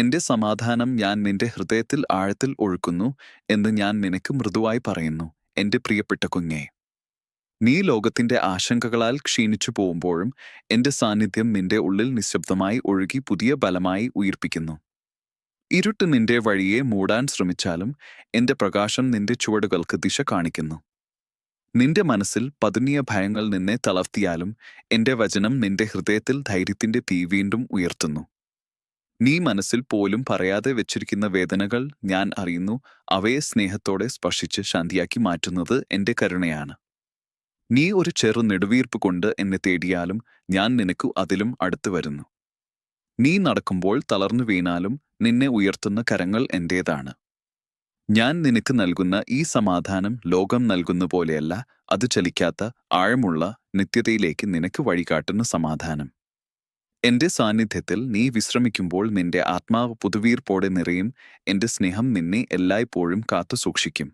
എന്റെ സമാധാനം ഞാൻ നിന്റെ ഹൃദയത്തിൽ ആഴത്തിൽ ഒഴുക്കുന്നു എന്ന് ഞാൻ നിനക്ക് മൃദുവായി പറയുന്നു എന്റെ പ്രിയപ്പെട്ട കുഞ്ഞേ. നീ ലോകത്തിന്റെ ആശങ്കകളാൽ ക്ഷീണിച്ചു പോകുമ്പോഴും എന്റെ സാന്നിധ്യം നിന്റെ ഉള്ളിൽ നിശബ്ദമായി ഒഴുകി പുതിയ ബലമായി ഉയിർപ്പിക്കുന്നു. ഇരുട്ട് നിന്റെ വഴിയെ മൂടാൻ ശ്രമിച്ചാലും എന്റെ പ്രകാശം നിന്റെ ചുവടുകൾക്ക് ദിശ കാണിക്കുന്നു. നിന്റെ മനസ്സിൽ പതുങ്ങിയ ഭയങ്ങൾ നിന്നെ തളർത്തിയാലും എന്റെ വചനം നിന്റെ ഹൃദയത്തിൽ ധൈര്യത്തിന്റെ തീ വീണ്ടും ഉയർത്തുന്നു. നീ മനസ്സിൽ പോലും പറയാതെ വെച്ചിരിക്കുന്ന വേദനകൾ ഞാൻ അറിയുന്നു. അവയെ സ്നേഹത്തോടെ സ്പർശിച്ച് ശാന്തിയാക്കി മാറ്റുന്നത് എന്റെ കരുണയാണ്. നീ ഒരു ചെറു നെടുവീർപ്പ് കൊണ്ട് എന്നെ തേടിയാലും ഞാൻ നിനക്കു അതിലും അടുത്തു വരുന്നു. നീ നടക്കുമ്പോൾ തളർന്നു വീണാലും നിന്നെ ഉയർത്തുന്ന കരങ്ങൾ എന്റേതാണ്. ഞാൻ നിനക്ക് നൽകുന്ന ഈ സമാധാനം ലോകം നൽകുന്ന പോലെയല്ല അത് ചലിക്കാത്ത ആഴമുള്ള നിത്യതയിലേക്ക് നിനക്ക് വഴികാട്ടുന്ന സമാധാനം. എന്റെ സാന്നിധ്യത്തിൽ നീ വിശ്രമിക്കുമ്പോൾ നിന്റെ ആത്മാവ് പുതുവീർപ്പോടെ നിറയും എന്റെ സ്നേഹം നിന്നെ എല്ലായ്പ്പോഴും കാത്തു സൂക്ഷിക്കും